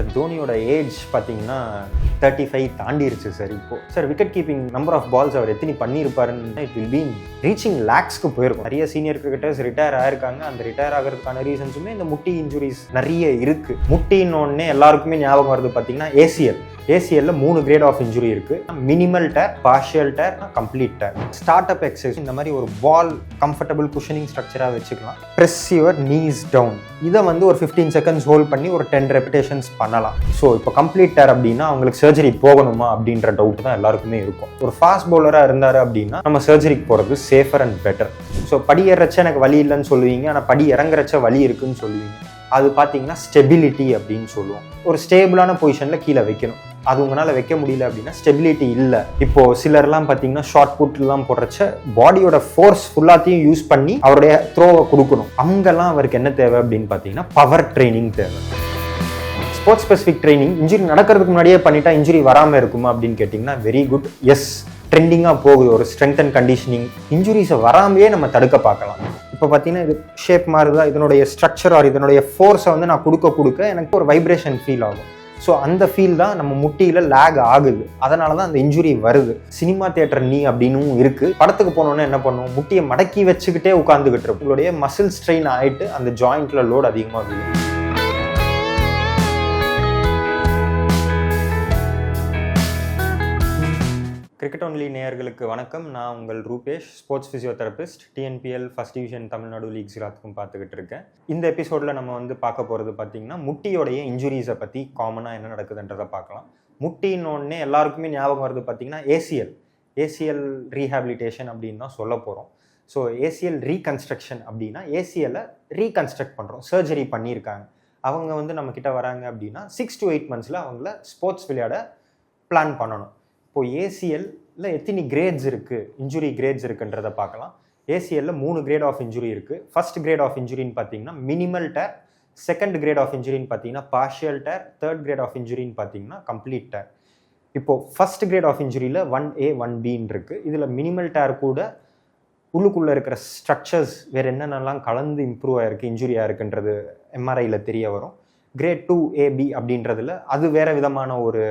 Sir தோனியோட age பார்த்தீங்கன்னா thirty five தாண்டிருச்சு சார் இப்போ. Sir wicket keeping number of balls அவர் எத்தனை பண்ணியிருப்பாருன்னு இட் வில் பீன் ரீச்சிங் லேக்ஸ்க்கு போயிருக்கும். நிறைய சீனியர் கிரிக்கெட்டர்ஸ் ரிட்டையர் ஆயிருக்காங்க. அந்த ரிட்டையர் ஆகிறதுக்கான ரீசன்ஸுமே இந்த முட்டி இன்ஜுரிஸ் நிறைய இருக்குது முட்டின்னொன்னே எல்லாருக்குமே ஞாபகம் வருது பார்த்தீங்கன்னா ஏசிஎல் ஏசிஎல்ல மூணு கிரேட் ஆஃப் இன்ஜுரி இருக்கு. Minimal tear partial tear complete tear start up exercise இந்த மாதிரி ஒரு பால் கம்ஃபர்டபுள் குஷனிங் ஸ்ட்ரக்சராக வச்சுக்கலாம். ப்ரெஸ் யுவர் நீஸ் டவுன் இதை வந்து ஒரு ஃபிஃப்டீன் செகண்ட்ஸ் ஹோல்ட் பண்ணி ஒரு டென் ரெப்பிடேஷன்ஸ் பண்ணலாம். ஸோ இப்போ கம்ப்ளீட் டேர் அப்படின்னா அவங்களுக்கு சர்ஜரி போகணுமா அப்படின்ற டவுட் தான் எல்லாருக்குமே இருக்கும். ஒரு ஃபாஸ்ட் பவுலராக இருந்தார் அப்படின்னா நம்ம சர்ஜரிக்கு போகிறது சேஃபர் அண்ட் பெட்டர் ஸோ படி ஏறச்ச எனக்கு வழி இல்லைன்னு சொல்லுவீங்க. ஆனால் படி இறங்குறச்ச வலி இருக்குன்னு சொல்லுவீங்க. அது பார்த்தீங்கன்னா ஸ்டெபிலிட்டி அப்படின்னு சொல்லுவோம். ஒரு ஸ்டேபிளான பொசிஷனில் கீழே வைக்கணும். அது உங்களால் வைக்க முடியல அப்படின்னா ஸ்டெபிலிட்டி இல்லை. இப்போ சிலர்லாம் பார்த்தீங்கன்னா ஷார்ட் புட்லாம் போடுறச்ச பாடியோட ஃபோர்ஸ் ஃபுல்லாத்தையும் யூஸ் பண்ணி அவருடைய த்ரோவை கொடுக்கணும். அங்கெல்லாம் அவருக்கு என்ன தேவை அப்படின்னு பார்த்தீங்கன்னா பவர் ட்ரைனிங் தேவை. ஸ்போர்ட்ஸ் ஸ்பெசிஃபிக் ட்ரைனிங் இன்ஜுரி நடக்கிறதுக்கு முன்னாடியே பண்ணிட்டா இன்ஜுரி வராமல் இருக்குமா அப்படின்னு கேட்டிங்கன்னா வெரி குட் எஸ் ட்ரெண்டிங்காக போகுது. ஒரு ஸ்ட்ரென்த் அண்ட் கண்டிஷனிங் இன்ஜுரிஸை வராமையே நம்ம தடுக்க பார்க்கலாம். இப்போ பார்த்தீங்கன்னா இது ஷேப் மாறுதா? இதனுடைய ஸ்ட்ரக்சர் ஆர் இதனுடைய ஃபோர்ஸை வந்து நான் கொடுக்க கொடுக்க எனக்கு ஒரு வைப்ரேஷன் ஃபீல் ஆகும். ஸோ அந்த ஃபீல் தான் நம்ம முட்டியில் லேக் ஆகுது. அதனால தான் அந்த இன்ஜுரி வருது. சினிமா தியேட்டர் நீ அப்படின்னும் இருக்குது படத்துக்கு போனோன்னே என்ன பண்ணுவோம்? முட்டியை மடக்கி வச்சுக்கிட்டே உட்காந்துக்கிட்டு இருக்கும் உங்களுடைய மசில் ஸ்ட்ரெயின் ஆகிட்டு அந்த ஜாயிண்ட்டில் லோடு அதிகமாக விழும் கிரிக்கெட் ஒன்லி நேயர்களுக்கு வணக்கம். நான் உங்கள் Rupesh sports physiotherapist TNPL first division Tamil Nadu leagues எல்லாத்துக்கும் பார்த்துக்கிட்டு இருக்கேன். இந்த எபிசோடில் நம்ம வந்து பார்க்க போகிறது பார்த்தீங்கன்னா முட்டியோடைய இன்ஜுரிஸை பற்றி காமனாக என்ன நடக்குதுன்றதை பார்க்கலாம். முட்டின்னொன்னே எல்லாருக்குமே ஞாபகம் வருது பார்த்தீங்கன்னா ஏசிஎல் ஏசிஎல் ரீஹாபிலிட்டேஷன் அப்படின்னு தான் சொல்ல போகிறோம் ஸோ ஏசிஎல் ரீகன்ஸ்ட்ரக்ஷன் அப்படின்னா ஏசிஎல்லை ரீகன்ஸ்ட்ரக்ட் பண்ணுறோம் சர்ஜரி பண்ணியிருக்காங்க. அவங்க வந்து நம்மக்கிட்ட வராங்க அப்படின்னா சிக்ஸ் டு எயிட் மந்த்ஸில் அவங்கள ஸ்போர்ட்ஸ் விளையாட பிளான் பண்ணணும். இப்போ ஏசிஎல்ல எத்தினி கிரேட்ஸ் இருக்குது இன்ஜுரி கிரேட்ஸ் இருக்குன்றதை பார்க்கலாம். ஏசிஎல்ல மூணு கிரேட் ஆஃப் இன்ஜுரி இருக்குது ஃபர்ஸ்ட் கிரேட் ஆஃப் இன்ஜுரின்னு பார்த்தீங்கன்னா minimal tear second grade of இன்ஜுரின்னு பார்த்தீங்கன்னா partial tear third grade of இன்ஜுரின்னு பார்த்தீங்கன்னா கம்ப்ளீட் டேர் இப்போது ஃபஸ்ட் கிரேட் ஆஃப் இன்ஜுரியில் ஒன் ஏ ஒன் பின்னு இருக்குது இதில் மினிமல் டேர் கூட உள்ளுக்குள்ளே இருக்கிற ஸ்ட்ரக்சர்ஸ் வேறு என்னென்னலாம் கலந்து இம்ப்ரூவ் ஆகிருக்கு இன்ஜுரி இருக்குன்றது எம்ஆர்ஐயில் தெரிய வரும். கிரேட் டூ ஏபி அப்படின்றதுல அது வேறு விதமான ஒரு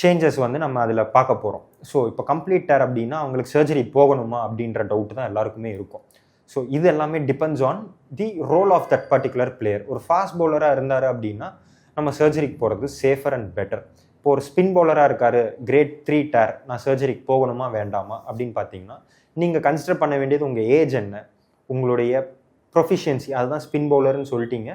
சேஞ்சஸ் வந்து நம்ம அதில் பார்க்க போகிறோம் ஸோ இப்போ கம்ப்ளீட் டேர் அப்படின்னா அவங்களுக்கு சர்ஜரி போகணுமா அப்படின்ற டவுட் தான் எல்லாருக்குமே இருக்கும். ஸோ இது எல்லாமே depends on the role of that particular player ஒரு ஃபாஸ்ட் பவுலராக இருந்தார் அப்படின்னா நம்ம சர்ஜரிக்கு போகிறது சேஃபர் அண்ட் பெட்டர் இப்போ ஒரு ஸ்பின் பவுலராக இருக்கார் கிரேட் த்ரீ டேர் நான் சர்ஜரிக்கு போகணுமா வேண்டாமா அப்படின்னு பார்த்தீங்கன்னா நீங்கள் கன்சிடர் பண்ண வேண்டியது உங்கள் ஏஜ் என்ன உங்களுடைய ப்ரொஃபிஷியன்சி அதுதான் ஸ்பின் பவுலர்னு சொல்லிட்டீங்க.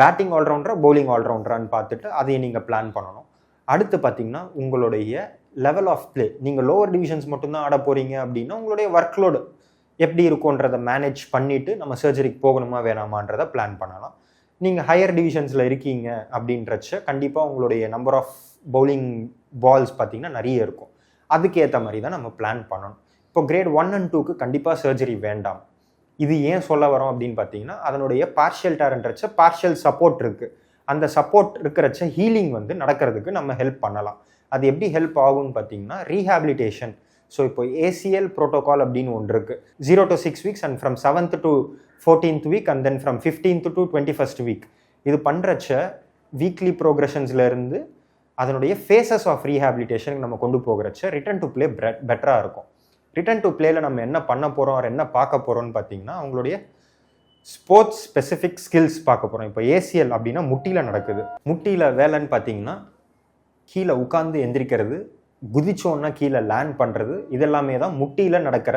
பேட்டிங் ஆல்ரவுண்டரா பவுலிங் ஆல்ரவுண்டரான்னு பார்த்துட்டு அதையும் நீங்கள் பிளான் பண்ணணும். அடுத்து பார்த்தீங்கன்னா உங்களுடைய லெவல் ஆஃப் ப்ளே நீங்கள் லோவர் டிவிஷன்ஸ் மட்டும்தான் ஆட போகிறீங்க அப்படின்னா உங்களுடைய ஒர்க்லோடு எப்படி இருக்கும்ன்றதை மேனேஜ் பண்ணிவிட்டு நம்ம சர்ஜரிக்கு போகணுமா வேணாமான்றதை பிளான் பண்ணலாம். நீங்கள் ஹையர் டிவிஷன்ஸில் இருக்கீங்க அப்படின்றச்ச கண்டிப்பாக உங்களுடைய நம்பர் ஆஃப் பவுலிங் பால்ஸ் பார்த்தீங்கன்னா நிறைய இருக்கும். அதுக்கேற்ற மாதிரி தான் நம்ம பிளான் பண்ணணும். இப்போ கிரேட் ஒன் அண்ட் டூக்கு கண்டிப்பாக சர்ஜரி வேண்டாம். இது ஏன் சொல்ல வரோம் அப்படின்னு பார்த்தீங்கன்னா அதனுடைய பார்ஷியல் டேரன்றச்ச பார்ஷியல் சப்போர்ட் இருக்குது அந்த சப்போர்ட் இருக்கிறச்ச ஹீலிங் வந்து நடக்கிறதுக்கு நம்ம ஹெல்ப் பண்ணலாம். அது எப்படி ஹெல்ப் ஆகும்னு பார்த்தீங்கன்னா ரீஹாபிலிட்டேஷன் ஸோ இப்போ ஏசிஎல் ப்ரோட்டோகால் அப்படின்னு ஒன்று இருக்குது zero to six weeks and from seventh to fourteenth week and then from fifteenth to twenty first week இது பண்ணுறச்ச வீக்லி ப்ரோக்ரஷன்ஸ்லேருந்து அதனுடைய ஃபேஸஸ் ஆஃப் ரீஹாபிலிட்டேஷனுக்கு நம்ம கொண்டு போகிறச்ச ரிட்டர்ன் டு பிளே பெட்டராக இருக்கும். ரிட்டர்ன் டு பிளேல நம்ம என்ன பண்ண போகிறோம் என்ன பார்க்க போகிறோம்னு பார்த்தீங்கன்னா அவங்களுடைய ஸ்போர்ட்ஸ் ஸ்பெசிஃபிக் ஸ்கில்ஸ் பார்க்க போகிறோம் இப்போ ஏசிஎல் அப்படின்னா முட்டியில் நடக்குது. முட்டியில் வேலைன்னு பார்த்தீங்கன்னா கீழே உட்காந்து எந்திரிக்கிறது குதிச்சோன்னா கீழே லேண்ட் பண்ணுறது இதெல்லாமே தான் முட்டியில் நடக்கிற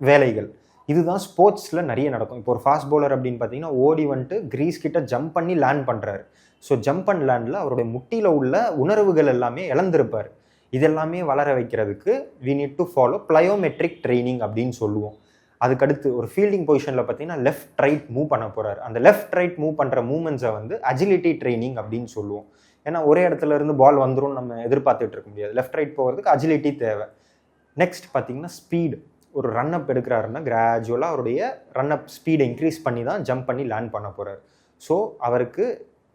வேலைகள். இதுதான் ஸ்போர்ட்ஸில் நிறைய நடக்கும். இப்போ ஒரு ஃபாஸ்ட் பவுலர் அப்படின்னு பார்த்தீங்கன்னா ஓடி வந்துட்டு கிரீஸ் கிட்ட ஜம்ப் பண்ணி லேண்ட் பண்ணுறாரு ஸோ ஜம்ப் அண்ட் லேண்டில் அவருடைய முட்டியில் உள்ள உணர்வுகள் எல்லாமே இழந்திருப்பார். இதெல்லாமே வளர வைக்கிறதுக்கு we need to follow plyometric training அப்படின்னு சொல்லுவோம். அதுக்கடுத்து ஒரு ஃபீல்டிங் பொசிஷனில் பார்த்தீங்கன்னா லெஃப்ட் ரைட் மூவ் பண்ண போகிறார் அந்த லெஃப்ட் ரைட் மூவ் பண்ணுற மூமெண்ட்ஸை வந்து அஜிலிட்டி ட்ரைனிங் அப்படின்னு சொல்லுவோம். ஏன்னா ஒரே இடத்துல இருந்து பால் வந்துடும் நம்ம எதிர்பார்த்துட்டு இருக்க முடியாது. லெஃப்ட் ரைட் போகிறதுக்கு அஜிலிட்டி தேவை. நெக்ஸ்ட் பார்த்தீங்கன்னா ஸ்பீடு ஒரு ரன் அப் எடுக்கிறாருன்னா கிராஜுவலாக அவருடைய ரன் அப் ஸ்பீடை இன்க்ரீஸ் பண்ணி தான் ஜம்ப் பண்ணி லேண்ட் பண்ண போகிறார் ஸோ அவருக்கு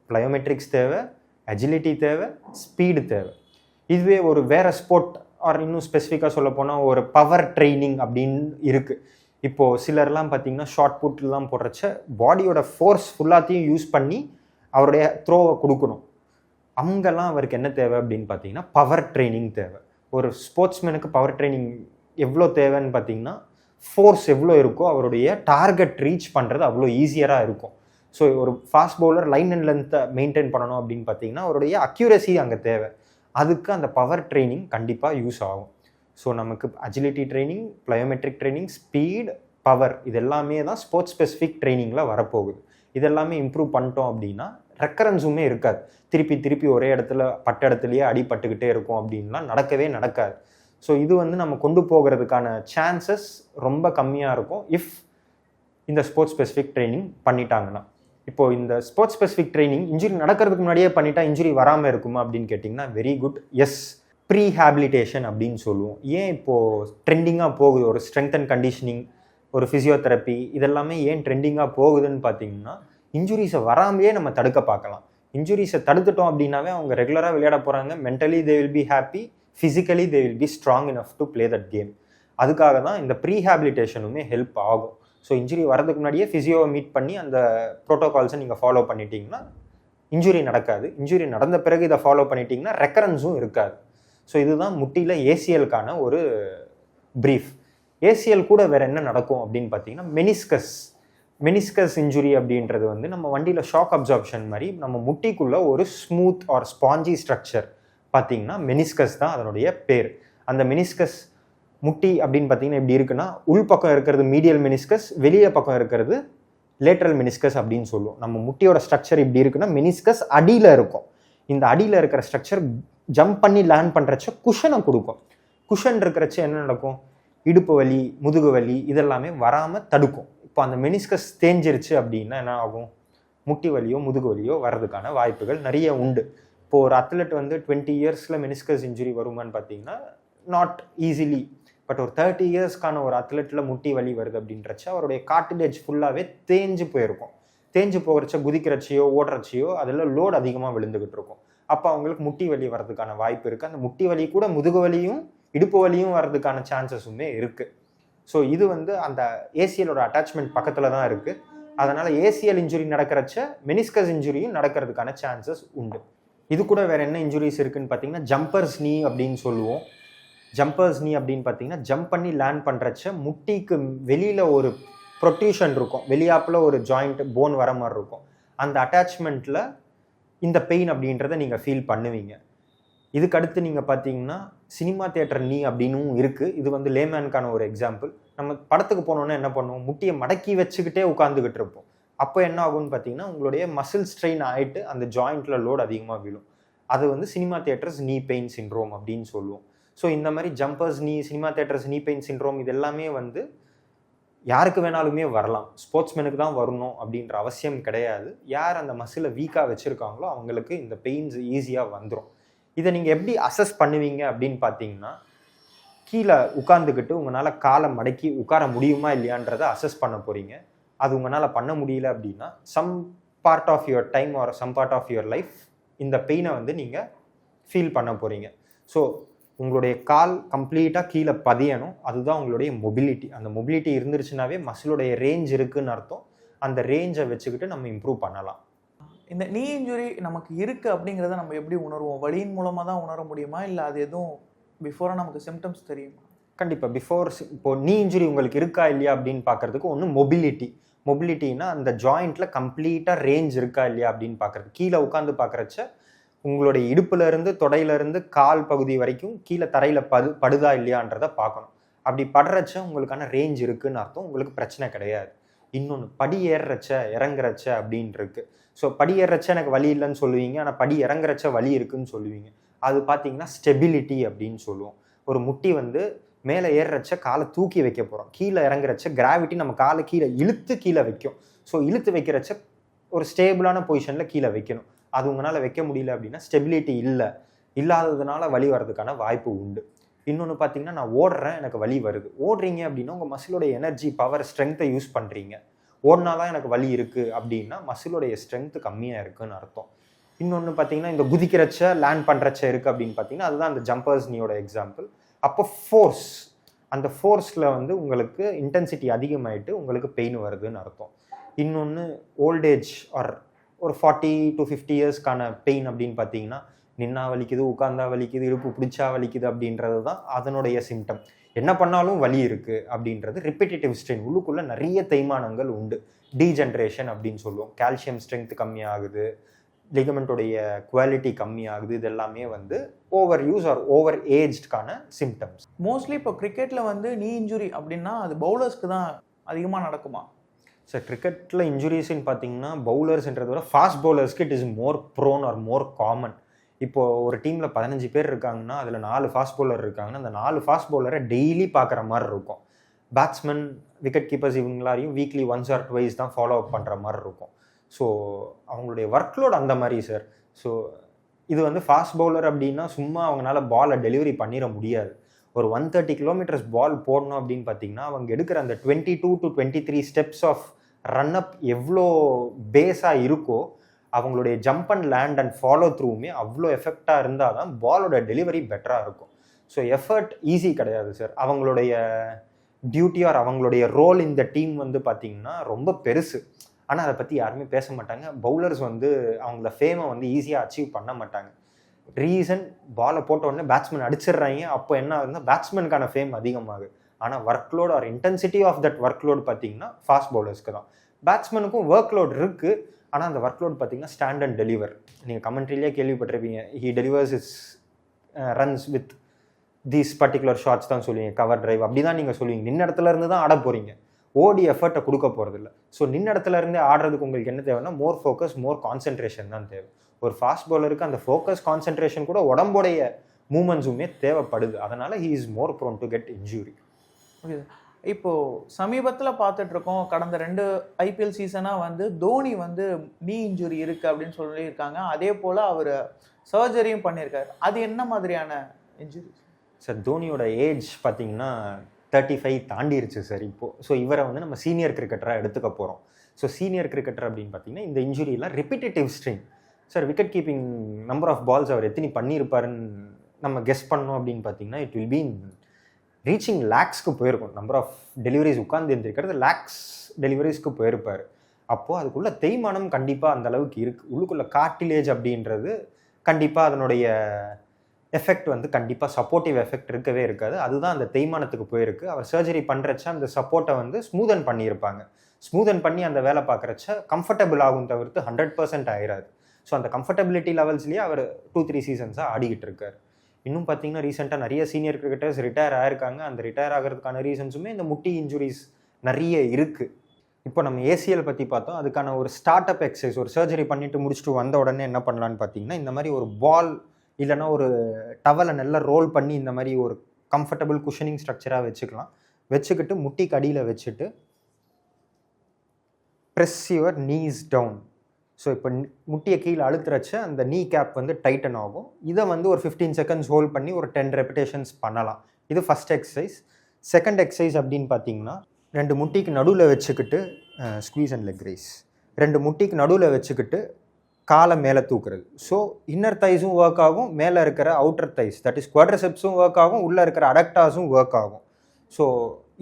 ப்ளயோமெட்ரிக்ஸ் தேவை அஜிலிட்டி தேவை ஸ்பீடு தேவை. இதுவே ஒரு வேறு ஸ்போர்ட் ஆர் இன்னும் ஸ்பெசிஃபிக்காக சொல்ல போனால் ஒரு பவர் ட்ரைனிங் அப்படின்னு இருக்குது இப்போது சிலர்லாம் பார்த்தீங்கன்னா ஷார்ட் புட்லாம் போடுறச்ச பாடியோட ஃபோர்ஸ் ஃபுல்லாத்தையும் யூஸ் பண்ணி அவருடைய த்ரோவை கொடுக்கணும். அங்கெல்லாம் அவருக்கு என்ன தேவை அப்படின்னு பார்த்தீங்கன்னா பவர் ட்ரைனிங் தேவை. ஒரு ஸ்போர்ட்ஸ்மேனுக்கு பவர் ட்ரைனிங் எவ்வளோ தேவைன்னு பார்த்தீங்கன்னா ஃபோர்ஸ் எவ்வளோ இருக்கோ அவருடைய டார்கெட் ரீச் பண்ணுறது அவ்வளோ ஈஸியராக இருக்கும். ஸோ ஒரு ஃபாஸ்ட் பவுலர் லைன் அண்ட் லென்த்தை மெயின்டைன் பண்ணணும் அப்படின்னு பார்த்தீங்கன்னா அவருடைய அக்யூரசி அங்கே தேவை. அதுக்கு அந்த பவர் ட்ரைனிங் கண்டிப்பாக யூஸ் ஆகும். ஸோ நமக்கு agility training plyometric training speed power இது எல்லாமே தான் ஸ்போர்ட்ஸ் ஸ்பெசிஃபிக் ட்ரைனிங்கில் வரப்போகுது. இதெல்லாமே இம்ப்ரூவ் பண்ணிட்டோம் அப்படின்னா ரெக்கரன்ஸுமே இருக்காது. திருப்பி திருப்பி ஒரே இடத்துல பட்ட இடத்துலையே அடிபட்டுக்கிட்டே இருக்கும் அப்படின்லாம் நடக்கவே நடக்காது. ஸோ இது வந்து நம்ம கொண்டு போகிறதுக்கான சான்சஸ் ரொம்ப கம்மியாக இருக்கும் இஃப் இந்த ஸ்போர்ட்ஸ் ஸ்பெசிஃபிக் ட்ரைனிங் பண்ணிட்டாங்கன்னா. இப்போ இந்த ஸ்போர்ட்ஸ் ஸ்பெசிஃபிக் ட்ரைனிங் இன்ஜுரி நடக்கிறதுக்கு முன்னாடியே பண்ணிட்டா இன்ஜுரி வராமல் இருக்குமா அப்படின்னு கேட்டிங்கன்னா வெரி குட் எஸ் ப்ரீஹேபிலிட்டேஷன் அப்படின்னு சொல்லுவோம். ஏன் இப்போது ட்ரெண்டிங்காக போகுது? ஒரு ஸ்ட்ரென்த் அண்ட் கண்டிஷனிங் ஒரு ஃபிசியோதெரப்பி இதெல்லாமே ஏன் ட்ரெண்டிங்காக போகுதுன்னு பார்த்தீங்கன்னா இன்ஜுரிஸை வராமலே நம்ம தடுக்க பார்க்கலாம். இன்ஜுரிஸை தடுத்துட்டோம் அப்படின்னாவே அவங்க ரெகுலராக விளையாட போகிறாங்க mentally they will be happy physically they will be strong enough to play that game அதுக்காக தான் இந்த ப்ரீஹேபிலிட்டேஷனுமே ஹெல்ப் ஆகும். ஸோ இன்ஜுரி வரதுக்கு முன்னாடியே ஃபிசியோவை மீட் பண்ணி அந்த ப்ரோட்டோகால்ஸை நீங்கள் ஃபாலோ பண்ணிட்டீங்கன்னா இன்ஜுரி நடக்காது. இன்ஜுரி நடந்த பிறகு இதை ஃபாலோ பண்ணிட்டீங்கன்னா ரெக்கரன்ஸும் இருக்காது. ஸோ இதுதான் முட்டியில் ஏசிஎலுக்கான ஒரு ப்ரீஃப் ஏசிஎல் கூட வேறு என்ன நடக்கும் அப்படின்னு பார்த்தீங்கன்னா மெனிஸ்கஸ் மெனிஸ்கஸ் இன்ஜுரி அப்படின்றது வந்து நம்ம வண்டியில் ஷாக் அப்சார்ப்ஷன் மாதிரி நம்ம முட்டிக்குள்ளே ஒரு ஸ்மூத் ஆர் ஸ்பாஞ்சி ஸ்ட்ரக்சர் பார்த்தீங்கன்னா மெனிஸ்கஸ் தான் அதனுடைய பேர். அந்த மெனிஸ்கஸ் முட்டி அப்படின்னு பார்த்தீங்கன்னா எப்படி இருக்குன்னா உள் பக்கம் இருக்கிறது மீடியல் மெனிஸ்கஸ் வெளியே பக்கம் இருக்கிறது லேட்ரல் மெனிஸ்கஸ் அப்படின்னு சொல்லுவோம். நம்ம முட்டியோட ஸ்ட்ரக்சர் இப்படி இருக்குன்னா மெனிஸ்கஸ் அடியில் இருக்கும். இந்த அடியில் இருக்கிற ஸ்ட்ரக்சர் ஜம்ப் பண்ணி லேர்ன் பண்ணுறச்ச குஷனை கொடுக்கும். குஷன் இருக்கிறச்ச என்ன நடக்கும்? இடுப்பு வலி முதுகு வலி இதெல்லாமே வராமல் தடுக்கும். இப்போ அந்த மெனிஸ்கஸ் தேஞ்சிருச்சு அப்படின்னா என்ன ஆகும்? முட்டி வலியோ முதுகு வலியோ வர்றதுக்கான வாய்ப்புகள் நிறைய உண்டு. இப்போ ஒரு அத்லெட் வந்து டுவெண்ட்டி இயர்ஸில் மெனிஸ்கஸ் இன்ஜுரி வருமான்னு பார்த்தீங்கன்னா நாட் ஈஸிலி பட் ஒரு தேர்ட்டி இயர்ஸ்க்கான ஒரு அத்லெட்டில் முட்டி வலி வருது அப்படின்றச்ச அவருடைய கார்டிலேஜ் ஃபுல்லாகவே தேஞ்சு போயிருக்கும். தேஞ்சு போகிறச்ச குதிக்கிறச்சியோ ஓடுறச்சியோ அதில் லோட் அதிகமாக விழுந்துகிட்டு இருக்கும். அப்போ அவங்களுக்கு முட்டி வலி வர்றதுக்கான வாய்ப்பு இருக்குது அந்த முட்டி வலி கூட முதுகு வலியும் இடுப்பு வலியும் வர்றதுக்கான சான்சஸுமே இருக்குது ஸோ இது வந்து அந்த ஏசியலோட அட்டாச்மெண்ட் பக்கத்தில் தான் இருக்குது அதனால் ஏசிஎல் இன்ஜுரி நடக்கிறச்ச மெனிஸ்கஸ் இன்ஜுரியும் நடக்கிறதுக்கான சான்சஸ் உண்டு. இது கூட வேறு என்ன இன்ஜுரிஸ் இருக்குதுன்னு பார்த்தீங்கன்னா ஜம்பர்ஸ் நீ அப்படின்னு சொல்லுவோம். ஜம்பர்ஸ் நீ அப்படின்னு பார்த்தீங்கன்னா ஜம்ப் பண்ணி லேண்ட் பண்ணுறச்ச முட்டிக்கு வெளியில் ஒரு ப்ரொட்யூஷன் இருக்கும். வெளியாப்பில் ஒரு ஜாயிண்ட் போன் வர மாதிரி இருக்கும். அந்த அட்டாச்மெண்ட்டில் இந்த பெயின் அப்படின்றத நீங்கள் ஃபீல் பண்ணுவீங்க. இதுக்கு அடுத்து நீங்கள் பார்த்தீங்கன்னா சினிமா தேட்டர் நீ அப்படின்னும் இருக்குது இது வந்து லேமேனுக்கான ஒரு எக்ஸாம்பிள் நம்ம படத்துக்கு போனோன்னா என்ன பண்ணுவோம்? முட்டியை மடக்கி வச்சுக்கிட்டே உட்காந்துக்கிட்டு இருப்போம். அப்போ என்ன ஆகும்னு பார்த்தீங்கன்னா உங்களுடைய மசில் ஸ்ட்ரெயின் ஆகிட்டு அந்த ஜாயிண்ட்டில் லோடு அதிகமாக விழும். அது வந்து cinema theatres knee pain syndrome அப்படின்னு சொல்லுவோம். ஸோ இந்த மாதிரி jumpers knee cinema theatres knee pain syndrome இது எல்லாமே வந்து யாருக்கு வேணாலுமே வரலாம். ஸ்போர்ட்ஸ்மேனுக்கு தான் வரணும் அப்படின்ற அவசியம் கிடையாது. யார் அந்த மசிலை வீக்காக வச்சுருக்காங்களோ அவங்களுக்கு இந்த பெயின்ஸ் ஈஸியாக வந்துடும் இதை நீங்கள் எப்படி அசஸ் பண்ணுவீங்க அப்படின்னு பார்த்தீங்கன்னா கீழே உட்காந்துக்கிட்டு உங்களால் காலை மடக்கி உட்கார முடியுமா இல்லையான்றதை அசஸ் பண்ண போகிறீங்க அது உங்களால் பண்ண முடியல அப்படின்னா some part of your time or some part of your life இந்த பெயினை வந்து நீங்கள் ஃபீல் பண்ண போகிறீங்க ஸோ உங்களுடைய கால் கம்ப்ளீட்டாக கீழே பதியணும். அதுதான் உங்களுடைய மொபிலிட்டி அந்த மொபிலிட்டி இருந்துருச்சுனாவே மசிலுடைய ரேஞ்ச் இருக்குன்னு அர்த்தம். அந்த ரேஞ்சை வச்சுக்கிட்டு நம்ம இம்ப்ரூவ் பண்ணலாம். இந்த நீ இன்ஜுரி நமக்கு இருக்கு அப்படிங்கிறத நம்ம எப்படி உணர்வோம்? வலியின் மூலமாக தான் உணர முடியுமா? இல்லை அது எதுவும் பிஃபோராக நமக்கு சிம்டம்ஸ் தெரியுமா? கண்டிப்பாக பிஃபோர் இப்போ நீ இன்ஜுரி உங்களுக்கு இருக்கா இல்லையா அப்படின்னு பார்க்கறதுக்கு ஒன்று மொபிலிட்டி மொபிலிட்டினா அந்த ஜாயிண்ட்ல கம்ப்ளீட்டாக ரேஞ்ச் இருக்கா இல்லையா அப்படின்னு பார்க்கறது. கீழே உட்காந்து பார்க்குறச்ச உங்களுடைய இடுப்புலேருந்து தொடையிலேருந்து கால் பகுதி வரைக்கும் கீழே தரையில் படு படுதா இல்லையான்றதை பார்க்கணும். அப்படி படுறச்ச உங்களுக்கான ரேஞ்ச் இருக்குன்னு அர்த்தம். உங்களுக்கு பிரச்சனை கிடையாது. இன்னொன்று படி ஏறுறச்ச இறங்குறச்ச அப்படின்னு இருக்கு. ஸோ படி ஏறுறச்ச எனக்கு வலி இல்லைன்னு சொல்லுவீங்க. ஆனால் படி இறங்குறச்ச வலி இருக்குன்னு சொல்லுவீங்க. அது பார்த்தீங்கன்னா ஸ்டெபிலிட்டி அப்படின்னு சொல்லுவோம். ஒரு முட்டி வந்து மேலே ஏறுறச்ச காலை தூக்கி வைக்க போகிறோம் கீழே இறங்குறச்ச கிராவிட்டி நம்ம காலை கீழே இழுத்து கீழே வைக்கும். ஸோ இழுத்து வைக்கிறச்ச ஒரு ஸ்டேபிளான பொசிஷனில் கீழே வைக்கணும். அது உங்களால் வைக்க முடியல அப்படின்னா ஸ்டெபிலிட்டி இல்லை. இல்லாததுனால வலி வர்றதுக்கான வாய்ப்பு உண்டு. இன்னொன்று பார்த்தீங்கன்னா நான் ஓடுறேன் எனக்கு வலி வருது. ஓடுறீங்க அப்படின்னா உங்கள் மசிலோடைய எனர்ஜி பவர் ஸ்ட்ரென்த்தை யூஸ் பண்ணுறீங்க ஓடினா தான் எனக்கு வலி இருக்குது அப்படின்னா மசிலோடைய ஸ்ட்ரென்த் கம்மியாக இருக்குன்னு அர்த்தம். இன்னொன்று பார்த்தீங்கன்னா இந்த குதிக்கிறச்ச லேண்ட் பண்ணுறச்ச இருக்குது அப்படின்னு பார்த்தீங்கன்னா அதுதான் அந்த ஜம்பர்ஸ் நீயோட எக்ஸாம்பிள் அப்போ ஃபோர்ஸ் அந்த ஃபோர்ஸில் வந்து உங்களுக்கு இன்டென்சிட்டி அதிகமாயிட்டு உங்களுக்கு பெயின் வருதுன்னு அர்த்தம். இன்னொன்று ஓல்டேஜ் ஆர் ஒரு ஃபார்ட்டி டு ஃபிஃப்டி இயர்ஸ்க்கான பெயின் அப்படின்னு பார்த்தீங்கன்னா நின்னா வலிக்குது உட்காந்தா வலிக்குது இடுப்பு பிடிச்சா வலிக்குது அப்படின்றது தான் அதனுடைய சிம்டம் என்ன பண்ணாலும் வலி இருக்குது அப்படின்றது ரிப்பிட்டேட்டிவ் ஸ்ட்ரெயின் உள்ளுக்குள்ளே நிறைய தேய்மானங்கள் உண்டு. டீஜென்ரேஷன் அப்படின்னு சொல்லுவோம். கால்சியம் ஸ்ட்ரென்த் கம்மியாகுது லிகமெண்ட்டோடைய குவாலிட்டி கம்மியாகுது இது எல்லாமே வந்து ஓவர் யூஸ் ஆர் ஓவர் ஏஜ்டுக்கான சிம்டம்ஸ் மோஸ்ட்லி இப்போ கிரிக்கெட்டில் வந்து நீ இன்ஜுரி அப்படின்னா அது பவுலர்ஸ்க்கு தான் அதிகமாக நடக்குமா? சார் கிரிக்கெட்டில் இன்ஜுரிஸ்ன்னு பார்த்தீங்கன்னா பவுலர்ஸ்ன்றத விட fast பவுலர்ஸ்க்கு it is more prone or more common இப்போது ஒரு டீமில் பதினஞ்சு பேர் இருக்காங்கன்னா அதில் நாலு ஃபாஸ்ட் பவுலர் இருக்காங்கன்னா அந்த நாலு ஃபாஸ்ட் பவுலரை டெய்லி பார்க்குற மாதிரி இருக்கும். பேட்ஸ்மேன் விக்கெட் கீப்பர்ஸ் இவங்களாரையும் வீக்லி ஒன்ஸ் ஆர் டுவைஸ் தான் ஃபாலோ அப் பண்ணுற மாதிரி இருக்கும். ஸோ அவங்களுடைய ஒர்க்லோட் அந்த மாதிரி சார் ஸோ இது வந்து ஃபாஸ்ட் பவுலர் அப்படின்னா சும்மா அவங்களால பாலை டெலிவரி பண்ணிட முடியாது. ஒரு ஒன் தேர்ட்டி கிலோமீட்டர்ஸ் பால் போடணும் அப்படின்னு பார்த்தீங்கன்னா அவங்க எடுக்கிற அந்த twenty two to twenty three steps of run up எவ்வளோ பேஸாக இருக்கோ அவங்களுடைய jump and land and follow த்ரூவுமே அவ்வளோ எஃபெக்டாக இருந்தால் தான் பாலோட டெலிவரி பெட்டராக இருக்கும். ஸோ எஃபர்ட் ஈஸி கிடையாது சார் அவங்களுடைய டியூட்டி ஆர் அவங்களுடைய ரோல் இந்த டீம் வந்து பார்த்திங்கன்னா ரொம்ப பெருசு. ஆனால் அதை பற்றி யாருமே பேச மாட்டாங்க. பவுலர்ஸ் வந்து அவங்கள ஃபேமை வந்து ஈஸியாக அச்சீவ் பண்ண மாட்டாங்க. ரீசன் பாலை போட்ட உடனே பேட்ஸ்மேன் அடிச்சிடுறாங்க. அப்போ என்ன ஆகுதுன்னா பேட்ஸ்மேனுக்கான ஃபேம் அதிகமாகுது. ஆனால் work load or intensity of that work load பார்த்தீங்கன்னா ஃபாஸ்ட் பவுலர்ஸ்க்கு தான். பேட்ஸ்மேனுக்கும் ஒர்க் லோட் இருக்குது ஆனால் அந்த ஒர்க் லோட் பார்த்தீங்கன்னா ஸ்டாண்ட் அண்ட் டெலிவர் நீங்கள் கமெண்ட்ரிலேயே கேள்விப்பட்டிருப்பீங்க. He delivers is runs with these particular shots தான் சொல்லுவீங்க. கவர் டிரைவ் அப்படி தான் நீங்கள் சொல்லுவீங்க. நின்ன இடத்துல இருந்து தான் ஆட போகிறீங்க ஓடி எஃபர்ட்டை கொடுக்க போகிறதில்ல ஸோ நின்ன இடத்துல இருந்தே ஆடுறதுக்கு உங்களுக்கு என்ன தேவைன்னா மோர் ஃபோக்கஸ் மோர் கான்சென்ட்ரேஷன் தான் தேவை. ஒரு ஃபாஸ்ட் பவுலருக்கு அந்த ஃபோக்கஸ் கான்சென்ட்ரேஷன் கூட உடம்புடைய மூமெண்ட்ஸுமே தேவைப்படுது. அதனால் he is more prone to get injury okay இப்போ சமீபத்தில் பார்த்துட்ருக்கோம் கடந்த ரெண்டு ஐபிஎல் சீசனாக வந்து தோனி வந்து நீ இன்ஜுரி இருக்கு அப்படின்னு சொல்லியிருக்காங்க. அதே போல் அவர் சர்ஜரியும் பண்ணியிருக்காரு. அது என்ன மாதிரியான இன்ஜுரி சார் தோனியோட ஏஜ் பார்த்தீங்கன்னா தேர்ட்டி ஃபைவ் தாண்டிருச்சு சார் இப்போது ஸோ இவரை வந்து நம்ம சீனியர் கிரிக்கெட்டராக எடுத்துக்க போகிறோம் ஸோ சீனியர் கிரிக்கெட்டர் அப்படின்னு பார்த்தீங்கன்னா இந்த இன்ஜுரியெல்லாம் repetitive strain sir wicket keeping number of balls அவர் எத்தனை பண்ணியிருப்பாருன்னு நம்ம கெஸ் பண்ணோம் அப்படின்னு பார்த்தீங்கன்னா இட் வில் பீன் ரீச்சிங் லேக்ஸ்க்கு போயிருக்கும். நம்பர் ஆஃப் டெலிவரிஸ் உட்கார்ந்து இருந்திருக்கிறது லேக்ஸ் டெலிவரிஸ்க்கு போயிருப்பார். அப்போது அதுக்குள்ள தேய்மானம் கண்டிப்பாக அந்த அளவுக்கு இருக்குது உள்ளுக்குள்ள கார்டிலேஜ் அப்படின்றது கண்டிப்பாக அதனுடைய எஃபெக்ட் வந்து கண்டிப்பாக சப்போர்ட்டிவ் எஃபெக்ட் இருக்கவே இருக்காது. அதுதான் அந்த தேய்மானத்துக்கு போயிருக்கு. அவர் சர்ஜரி பண்ணுறச்ச அந்த சப்போர்ட்டை வந்து ஸ்மூதன் பண்ணியிருப்பாங்க. ஸ்மூதன் பண்ணி அந்த வேலை பார்க்குறச்ச கம்ஃபர்டபுள் ஆகும் தவிர்த்து ஹண்ட்ரட் பர்சன்ட் ஆயிராது. ஸோ அந்த கம்ஃபர்டபிலிட்டி லெவல்ஸ்லேயே அவர் டூ த்ரீ சீசன்ஸாக ஆடிக்கிட்டு இருக்கார். இன்னும் பார்த்தீங்கன்னா ரீசெண்டாக நிறைய சீனியர் கிரிக்கெட்டர்ஸ் ரிட்டையர் ஆகிருக்காங்க அந்த ரிட்டையர் ஆகிறதுக்கான ரீசன்ஸுமே இந்த முட்டி இன்ஜுரிஸ் நிறைய இருக்குது இப்போ நம்ம ஏசிஎல் பற்றி பார்த்தோம். அதுக்கான ஒரு ஸ்டார்ட் அப் எக்ஸசைஸ் ஒரு சர்ஜரி பண்ணிட்டு முடிச்சுட்டு வந்த உடனே என்ன பண்ணலான்னு பார்த்தீங்கன்னா இந்த மாதிரி ஒரு பால் இல்லைன்னா ஒரு டவலை நல்லா ரோல் பண்ணி இந்த மாதிரி ஒரு கம்ஃபர்டபுள் குஷனிங் ஸ்ட்ரக்சராக வச்சுக்கலாம். வச்சுக்கிட்டு முட்டிக்கு அடியில் வச்சுட்டு press your knees down so இப்போ முட்டியை கீழே அழுத்துறச்ச அந்த நீ கேப் வந்து டைட்டன் ஆகும். இதை வந்து ஒரு ஃபிஃப்டீன் செகண்ட்ஸ் ஹோல்ட் பண்ணி ஒரு டென் ரெப்பிடேஷன்ஸ் பண்ணலாம். இது ஃபஸ்ட் எக்ஸசைஸ் செகண்ட் எக்ஸசைஸ் அப்படின்னு பார்த்தீங்கன்னா ரெண்டு முட்டிக்கு நடுவில் வச்சுக்கிட்டு ஸ்குவீஸ் அண்ட் லெக் ரைஸ் ரெண்டு முட்டிக்கு நடுவில் வச்சுக்கிட்டு காலை மேலே தூக்குறது. ஸோ இன்னர் தைஸும் ஒர்க் ஆகும் மேலே இருக்கிற அவுட்டர் தைஸ் தட் இஸ் குவாட்ரசெப்ஸும் ஒர்க் ஆகும் உள்ளே இருக்கிற அடக்டாஸும் ஒர்க் ஆகும். ஸோ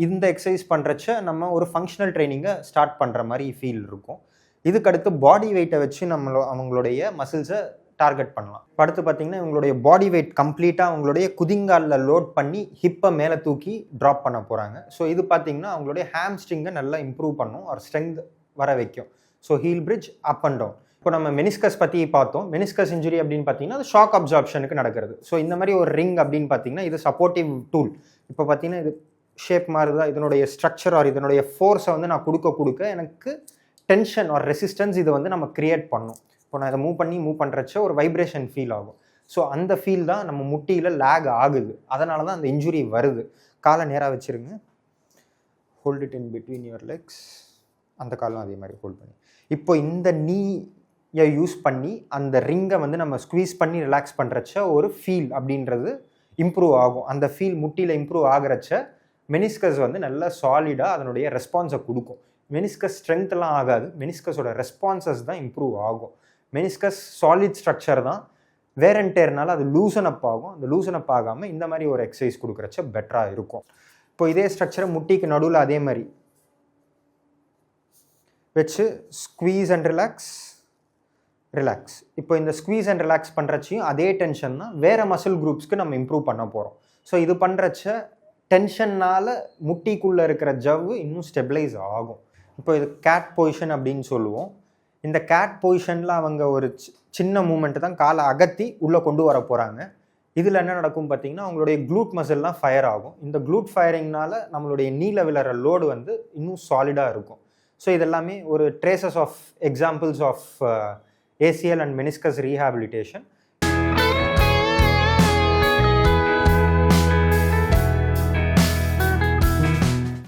இந்த எக்ஸசைஸ் பண்ணுறச்ச நம்ம ஒரு ஃபங்க்ஷனல் ட்ரைனிங்கை ஸ்டார்ட் பண்ணுற மாதிரி ஃபீல் இருக்கும். இதுக்கடுத்து பாடி வெயிட்டை வச்சு நம்மளோ அவங்களுடைய மசில்ஸை டார்கெட் பண்ணலாம். படுத்து அடுத்து பார்த்தீங்கன்னா இவங்களுடைய பாடி வெயிட் கம்ப்ளீட்டாக அவங்களுடைய குதிங்காலில் லோட் பண்ணி ஹிப்பை மேலே தூக்கி ட்ராப் பண்ண போகிறாங்க ஸோ இது பார்த்தீங்கன்னா அவங்களுடைய ஹேம்ஸ்ட்ரிங்கை நல்லா இம்ப்ரூவ் பண்ணும் ஒரு ஸ்ட்ரென்த் வர வைக்கும். So heel bridge up and down இப்போ நம்ம மெனிஸ்கஸ் பற்றி பார்த்தோம். மெனிஸ்கஸ் இன்ஜுரி அப்படின்னு பார்த்தீங்கன்னா அது ஷாக் அப்சார்ப்ஷனுக்கு நடக்கிறது. ஸோ இந்த மாதிரி ஒரு ரிங் அப்படின்னு பார்த்தீங்கன்னா இது சப்போர்ட்டிவ் டூல் இப்போ பார்த்தீங்கன்னா இது ஷேப் மாதிரி தான் இதனுடைய ஸ்ட்ரக்சர் ஆர் இதனுடைய ஃபோர்ஸை வந்து நான் கொடுக்க கொடுக்க எனக்கு டென்ஷன் ஆர் ரெசிஸ்டன்ஸ் இது வந்து நம்ம கிரியேட் பண்ணும். இப்போ நான் இதை மூவ் பண்ணி மூவ் பண்ணுறச்ச ஒரு வைப்ரேஷன் ஃபீல் ஆகும். ஸோ அந்த ஃபீல் தான் நம்ம முட்டியில் லேக் ஆகுது. அதனால தான் அந்த இன்ஜுரி வருது. காலை நேராக வச்சிருங்க. Hold it in between your legs அந்த காலம் அதே மாதிரி ஹோல்ட் பண்ணி. இப்போ இந்த நீயை யூஸ் பண்ணி அந்த ரிங்கை வந்து நம்ம ஸ்குவீஸ் பண்ணி ரிலாக்ஸ் பண்ணுறச்ச ஒரு ஃபீல் அப்படின்றது இம்ப்ரூவ் ஆகும். அந்த ஃபீல் முட்டியில் இம்ப்ரூவ் ஆகிறச்ச மெனிஸ்கஸ் வந்து நல்லா சாலிடாக அதனுடைய ரெஸ்பான்ஸை கொடுக்கும். மெனிஸ்கஸ் ஸ்ட்ரென்த்லாம் ஆகாது. மெனிஸ்கஸோட ரெஸ்பான்சஸ் தான் இம்ப்ரூவ் ஆகும். மெனிஸ்கஸ் சாலிட் ஸ்ட்ரக்சர் தான் வேர் அண்ட் டேர்னால அது லூசன் அப் ஆகும். அந்த லூசன் அப் ஆகாமல் இந்த மாதிரி ஒரு எக்ஸசைஸ் கொடுக்குறச்ச பெட்டராக இருக்கும். இப்போ இதே ஸ்ட்ரக்சரை முட்டிக்கு நடுவில் அதே மாதிரி. வச்சு ஸ்குவீஸ் அண்ட் ரிலாக்ஸ் ரிலாக்ஸ் இப்போ இந்த ஸ்குவீஸ் அண்ட் ரிலாக்ஸ் பண்ணுறச்சையும் அதே டென்ஷன் தான் வேறு மசில் குரூப்ஸ்க்கு நம்ம இம்ப்ரூவ் பண்ண போகிறோம் ஸோ இது பண்ணுறச்ச டென்ஷன்னால் முட்டிக்குள்ளே இருக்கிற ஜவ்வு இன்னும் ஸ்டெபிளைஸ் ஆகும். இப்போ இது கேட் பொசிஷன் அப்படின்னு சொல்லுவோம். இந்த கேட் பொசிஷனில் அவங்க ஒரு சின்ன மூமெண்ட்டு தான் காலை அகத்தி உள்ளே கொண்டு வர போகிறாங்க இதில் என்ன நடக்கும் பார்த்தீங்கன்னா அவங்களுடைய க்ளூட் மசில்லாம் ஃபயர் ஆகும். இந்த க்ளூட் ஃபயரிங்னால நம்மளுடைய நீல விழற லோடு வந்து இன்னும் சாலிடாக இருக்கும். ஸோ இதெல்லாமே ஒரு traces of examples of ACL and meniscus rehabilitation